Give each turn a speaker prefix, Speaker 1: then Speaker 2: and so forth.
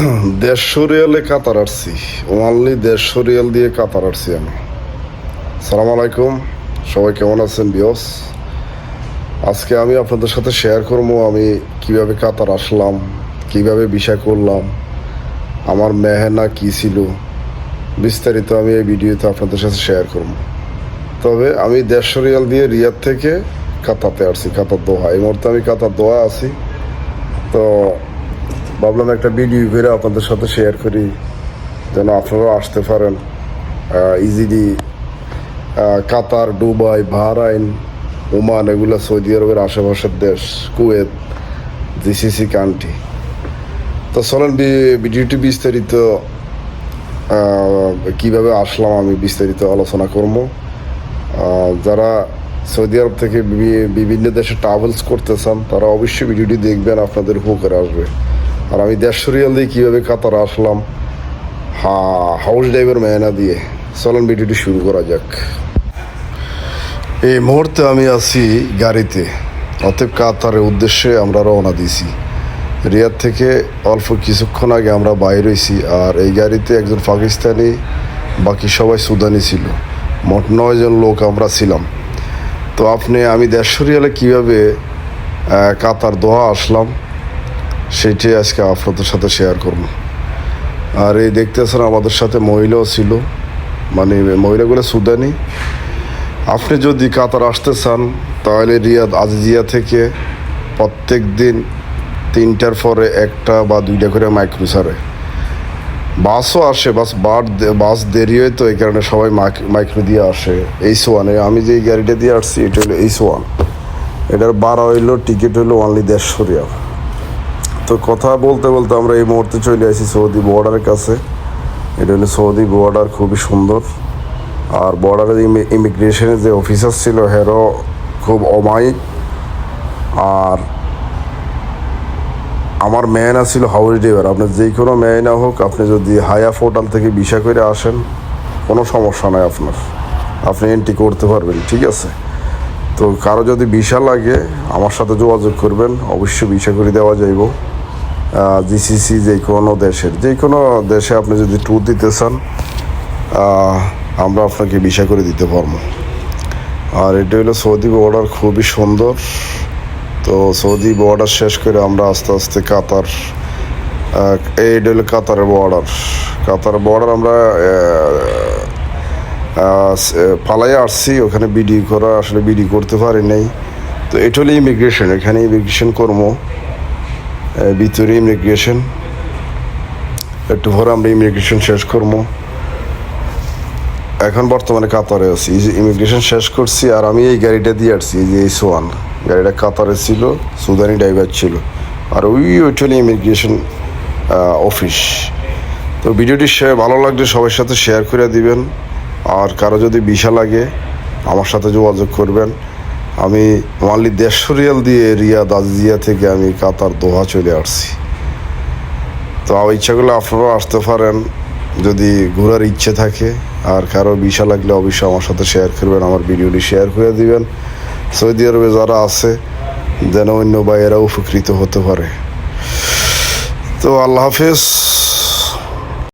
Speaker 1: দেড়শো রিয়ালে কাতার আসছি ওনলি দেড়শো রিয়াল দিয়ে কাতার আসছি আমি। সালাম আলাইকুম। সবাই কেমন আছেন বিয়স আজকে আমি আপনাদের সাথে শেয়ার করব আমি কীভাবে কাতার আসলাম, কীভাবে বিষয় করলাম, আমার মেহেনা কি ছিল। বিস্তারিত আমি এই ভিডিওতে আপনাদের সাথে শেয়ার করব। তবে আমি দেড়শো রিয়াল দিয়ে রিয়াদ থেকে কাতাতে আসছি কাতার দোহা। এই মুহূর্তে আমি কাতার দোহা আছি। তো ভাবলাম একটা ভিডিও করে আপনাদের সাথে শেয়ার করি, যেন আপনারাও আসতে পারেন। Easily Qatar Dubai Bahrain Oman এগুলো সৌদি আরবের আশেপাশের দেশ কুয়েত জিসিসি কান্ট্রি তো চলেন ভিডিওটি বিস্তারিত কীভাবে আসলাম আমি বিস্তারিত আলোচনা করব। যারা সৌদি আরব থেকে বিভিন্ন দেশে ট্রাভেলস করতে চান, তারা অবশ্যই ভিডিওটি দেখবেন, আপনাদের উপকারে আসবে। আর আমি দেড়শো রিয়াল দিয়ে কীভাবে কাতার আসলাম? হা হাউস ড্রাইভার মেহনা দিয়ে। চলেন ভিডিওটি শুরু করা যাক। এই মুহূর্তে আমি আছি গাড়িতে। অতএব কাতারের উদ্দেশ্যে আমরা রওনা দিয়েছি। রিয়াদ থেকে অল্প কিছুক্ষণ আগে আমরা বাইর হয়েছি আর এই গাড়িতে একজন পাকিস্তানি, বাকি সবাই সুদানি ছিল। মোট নয়জন লোক আমরা ছিলাম। তো আপনি আমি দেড়শো রিয়ালে কীভাবে কাতার দোহা আসলাম? সেটাই আজকে আপনাদের সাথে শেয়ার করব। আর এই দেখতেছেন আমাদের সাথে মহিলাও ছিল। মানে মহিলাগুলো সুদানি। আপনি যদি কাতার আসতে চান, তাহলে রিয়াদ আজিজিয়া থেকে প্রত্যেক দিন তিনটার পরে একটা বা দুইটা করে মাইক্রো ছাড়ে বাসও আসে, বাস, বার বাস দেরি হয় তো, এই কারণে সবাই মাইক- মাইক্রো দিয়ে আসে। এইচ ওয়ানে আমি যে গাড়িটা দিয়ে আসছি, এটা হলো এইচ ওয়ান এটার বারো হইল টিকিট হইল অনলি দেড়শো রিয়াল। তো কথা বলতে বলতে আমরা এই মুহূর্তে চলে আসি সৌদি বর্ডারের কাছে। এটা হলো সৌদি বর্ডার খুবই সুন্দর। আর বর্ডারের ইমিগ্রেশনের যে অফিসার ছিল, হেরো খুব অমায়িক। আর আমার মেয়না ছিল হাউস ড্রাইভার আপনার যে কোনো মেয়না হোক, আপনি যদি হায়া পোর্টাল থেকে ভিসা করে আসেন, কোনো সমস্যা নাই আপনার। আপনি এন্ট্রি করতে পারবেন, ঠিক আছে? তো কারও যদি ভিসা লাগে, আমার সাথে যোগাযোগ করবেন, অবশ্যই ভিসা করে দেওয়া যাইব। জিসিসি যে কোনো দেশের যে কোনো দেশে আপনি যদি ট্যুর দিতে চান আমরা আপনাকে বিষয় করে দিতে পারব। আর এটা হলো সৌদি বর্ডার খুবই সুন্দর। তো সৌদি বর্ডার শেষ করে আমরা আস্তে আস্তে কাতার এইটা হলো কাতারের বর্ডার কাতার বর্ডার আমরা পালাই আসছি। ওখানে বিডি করা, আসলে বিডি করতে পারি নাই। তো এটা হলো ইমিগ্রেশন এখানে ইমিগ্রেশন কর্ম ভিতরে ইমিগ্রেশন একটু পরে আমরা ইমিগ্রেশন শেষ করব। এখন বর্তমানে কাতারে আছি। যে ইমিগ্রেশন শেষ করছি আর আমি এই গাড়িটা দিয়ে আসছি যে এই সোয়ান। গাড়িটা কাতারে ছিল, সুদানি ড্রাইভার ছিল। আর ওই ওইটা হলো ইমিগ্রেশন অফিস তো ভিডিওটি শেয়ার ভালো লাগলে সবার সাথে শেয়ার করে দিবেন। আর কারও যদি ভিসা লাগে, আমার সাথে যোগাযোগ করবেন। আমি মানলি দেড়শো রিয়াল দিয়ে রিয়াদ আজিয়া থেকে আমি কাতার দোহা চলে আসছি। তো ইচ্ছা করলে আপনারাও আসতে পারেন, যদি ঘোরার ইচ্ছে থাকে। আর কারও বিষা লাগলে অবশ্যই আমার সাথে শেয়ার করবেন, আমার ভিডিওটি শেয়ার করে দিবেন। সৌদি আরবে যারা আছে, যেন অন্য ভাইয়েরা উপকৃত হতে পারে। তো আল্লাহ হাফেজ।